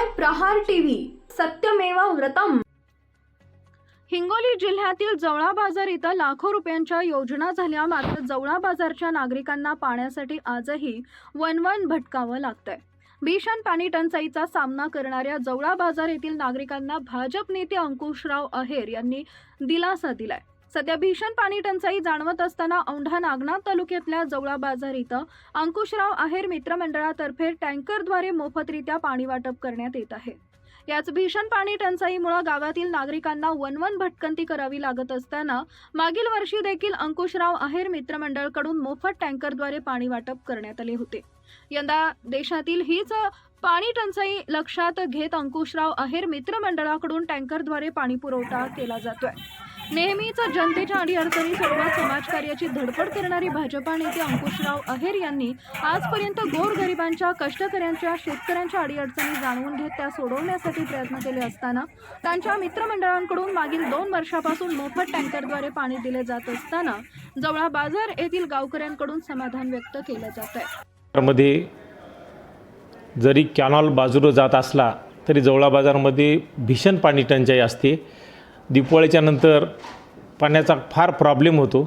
पाहताय प्रहार टीव्ही. सत्यमेव व्रतम. हिंगोली जिल्ह्यातील जवळा बाजार इथं लाखो रुपयांच्या योजना झाल्या. मात्र जवळा बाजारच्या नागरिकांना पाण्यासाठी आजही वनवन भटकावं लागतंय. भीषण पाणी टंचाईचा सामना करणाऱ्या जवळा बाजार येथील नागरिकांना भाजप नेते अंकुशराव अहेर यांनी दिलासा दिलाय. सध्या भीषण पाणी टंचाई जाणवत असताना औंढा नागनाथ तालुक्यातल्या जवळा बाजार इथं अंकुशराव आहेर मित्रमंडळातर्फे टँकरद्वारे मोफतरित्या पाणी वाटप करण्यात येत आहे. याच भीषण पाणी टंचाईमुळे गावातील नागरिकांना वनवन भटकंती करावी लागत असताना मागील वर्षी देखील अंकुशराव आहेर मित्रमंडळकडून मोफत टँकरद्वारे पाणी वाटप करण्यात आले होते. यंदा देशातील हीच पाणी टंचाई लक्षात घेत अंकुशराव आहेर मित्रमंडळाकडून टँकरद्वारे पाणी पुरवठा केला जातोय. नेहमीच जनतेच्या अडीअडचणी सोडवत समाजकार्याची धडपड करणारी भाजपा नेते अंकुशराव अहेर यांनी आजपर्यंत गोरगरिबांच्या कष्टकऱ्यांच्या शेतकऱ्यांच्या अडीअडचणी जाणून घेत त्या सोडवण्यासाठी प्रयत्न केले असताना त्यांच्या मित्रमंडळांकडून मागील दोन वर्षापासून मोफत टँकरद्वारे पाणी दिले जात असताना जवळा बाजार येथील गावकऱ्यांकडून समाधान व्यक्त केलं जात आहे. मध्ये जरी कॅनॉल बाजूला जात असला तरी जवळा बाजारमध्ये भीषण पाणी टंचाई असते. दिपवाळीच्या नंतर पाण्याचा फार प्रॉब्लेम होतो.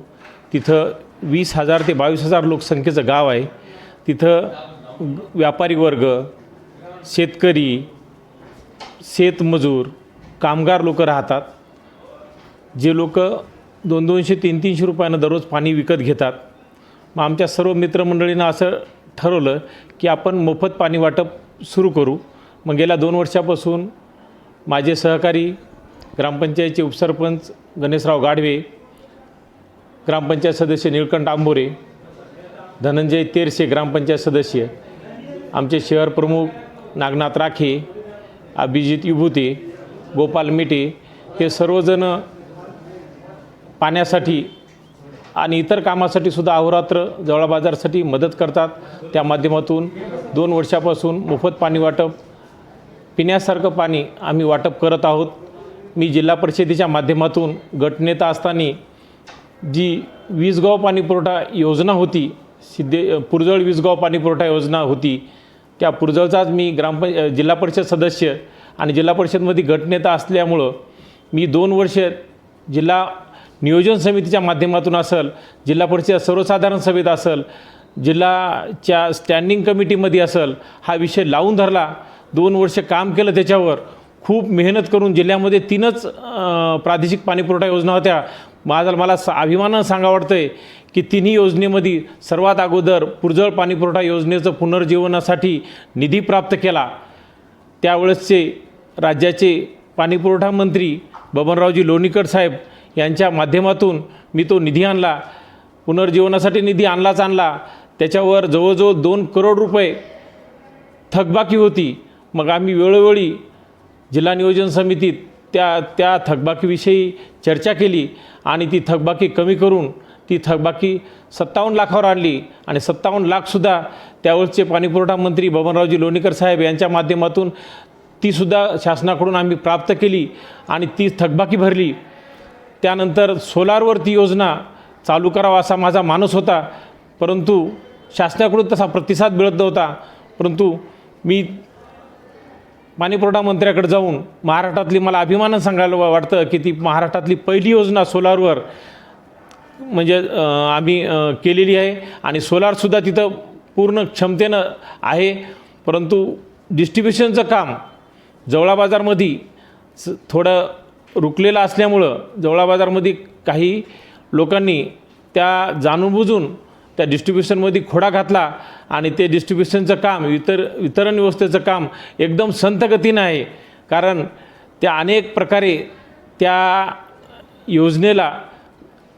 तिथं वीस हजार ते बावीस हजार लोकसंख्येचं गाव आहे. तिथं व्यापारी वर्ग शेतकरी शेतमजूर कामगार लोक राहतात. जे लोक दोन दोनशे तीन तीनशे रुपयानं दररोज पाणी विकत घेतात. मग आमच्या सर्व मित्रमंडळीनं असं ठरवलं की आपण मोफत पाणी वाटप सुरू करू. मग गेल्या दोन वर्षापासून माझे सहकारी ग्रामपंचायतचे उपसरपंच गणेशराव गाढवे ग्रामपंचायत सदस्य निळकंठ आंबोरे धनंजय तेरसे ग्रामपंचायत सदस्य आमचे शहर प्रमुख नागनाथ राखे अभिजित विभूते गोपाल मिटे हे सर्वजण पाण्यासाठी आणि इतर कामासाठी सुद्धा अहोरात्र जवळ बाजारसाठी मदत करतात. त्या माध्यमातून दोन वर्षापासून मोफत पाणी वाटप पिण्यासारखं पाणी आम्ही वाटप करत आहोत. मी जिल्हा परिषदेच्या माध्यमातून गटनेता असताना जी वीजगाव पाणी पुरवठा योजना होती सिद्धे पुरजळ वीजगाव पाणी पुरवठा योजना होती त्या पुरजळचाच मी ग्रामपंच जिल्हा परिषद सदस्य आणि जिल्हा परिषदमध्ये गटनेता असल्यामुळं मी दोन वर्ष जिल्हा नियोजन समितीच्या माध्यमातून असेल जिल्हा परिषद सर्वसाधारण सभेत असेल जिल्हाच्या स्टँडिंग कमिटीमध्ये असेल हा विषय लावून धरला. दोन वर्ष काम केलं त्याच्यावर. खूप मेहनत करून जिल्ह्यामध्ये तीनच प्रादेशिक पाणीपुरवठा योजना होत्या. माझा मला स अभिमानानं सांगा वाटतं आहे की तिन्ही योजनेमध्ये सर्वात अगोदर पुरजळ पाणीपुरवठा योजनेचं पुनर्जीवनासाठी निधी प्राप्त केला. त्यावेळेसचे राज्याचे पाणीपुरवठा मंत्री बबनरावजी लोणीकर साहेब यांच्या माध्यमातून मी तो निधी आणला. पुनर्जीवनासाठी निधी आणलाच आणला. त्याच्यावर जवळजवळ दोन करोड रुपये थकबाकी होती. मग आम्ही वेळोवेळी जिल्हा नियोजन समितीत त्या त्या थकबाकीविषयी चर्चा केली आणि ती थकबाकी कमी करून ती थकबाकी सत्तावन्न लाखावर आणली. आणि सत्तावन्न लाखसुद्धा त्यावेळचे पाणीपुरवठा मंत्री बबनरावजी लोणीकर साहेब यांच्या माध्यमातून तीसुद्धा शासनाकडून आम्ही प्राप्त केली आणि ती थकबाकी भरली. त्यानंतर सोलारवर ती योजना चालू करावा असा माझा मानस होता. परंतु शासनाकडून तसा प्रतिसाद मिळत नव्हता. परंतु मी पाणीपुरवठा मंत्र्याकडे जाऊन महाराष्ट्रातली मला अभिमानं सांगायला वाटतं की ती महाराष्ट्रातली पहिली योजना सोलारवर म्हणजे आम्ही केलेली आहे. आणि सोलारसुद्धा तिथं पूर्ण क्षमतेनं आहे. परंतु डिस्ट्रीब्युशनचं काम जवळा बाजारमध्ये स थोडं रुकलेलं असल्यामुळं जवळा बाजारमध्ये काही लोकांनी त्या जाणूनबुजून त्या डिस्ट्रीब्युशनमध्ये खोडा घातला आणि ते डिस्ट्रीब्युशनचं काम वितर वितरण व्यवस्थेचं काम एकदम संतगतीनं आहे. कारण त्या अनेक प्रकारे त्या योजनेला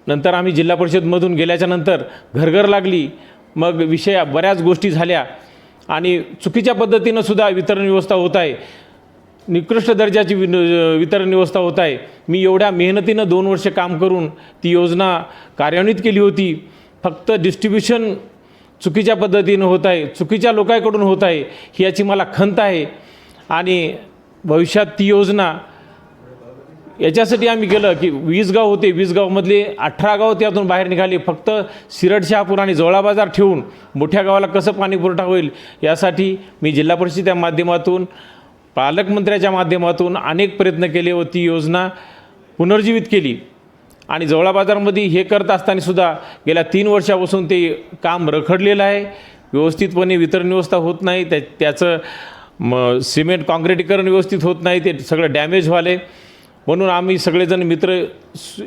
नंतर आम्ही जिल्हा परिषदमधून गेल्याच्यानंतर घरघर लागली. मग विषया बऱ्याच गोष्टी झाल्या आणि चुकीच्या पद्धतीनं सुद्धा वितरण व्यवस्था होत आहे. निकृष्ट दर्जाची वि वितरण व्यवस्था होत आहे. मी एवढ्या मेहनतीनं दोन वर्ष काम करून ती योजना कार्यान्वित केली होती. फक्त डिस्ट्रीब्युशन चुकीच्या पद्धतीनं होत आहे चुकीच्या लोकांकडून होत आहे ही याची मला खंत आहे. आणि भविष्यात ती योजना याच्यासाठी आम्ही केलं की वीस गाव होते वीस गावमधले अठरा गाव त्यातून बाहेर निघाले. फक्त सिरड शहापूर आणि जवळा बाजार ठेवून मोठ्या गावाला कसं पाणी पुरवठा होईल यासाठी मी जिल्हा परिषदेच्या माध्यमातून पालकमंत्र्याच्या माध्यमातून अनेक प्रयत्न केले व ती योजना पुनर्जीवित केली. आणि जवळा बाजारमध्ये हे करत असताना सुद्धा गेल्या तीन वर्षापासून ते काम रखडलेलं आहे. व्यवस्थितपणे वितरण व्यवस्था होत नाही. त्या त्याचं म सिमेंट काँक्रिटीकरण व्यवस्थित होत नाही. ते सगळं डॅमेज व्हाले म्हणून आम्ही सगळेजण मित्र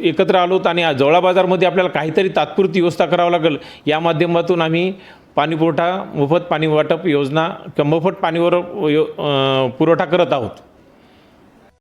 एकत्र आलोत आणि जवळा बाजारमध्ये आपल्याला काहीतरी तात्पुरती व्यवस्था करावं लागेल. या माध्यमातून आम्ही पाणीपुरवठा मोफत पाणी वाटप योजना किंवा मोफत पाणीवर यो पुरवठा करत आहोत.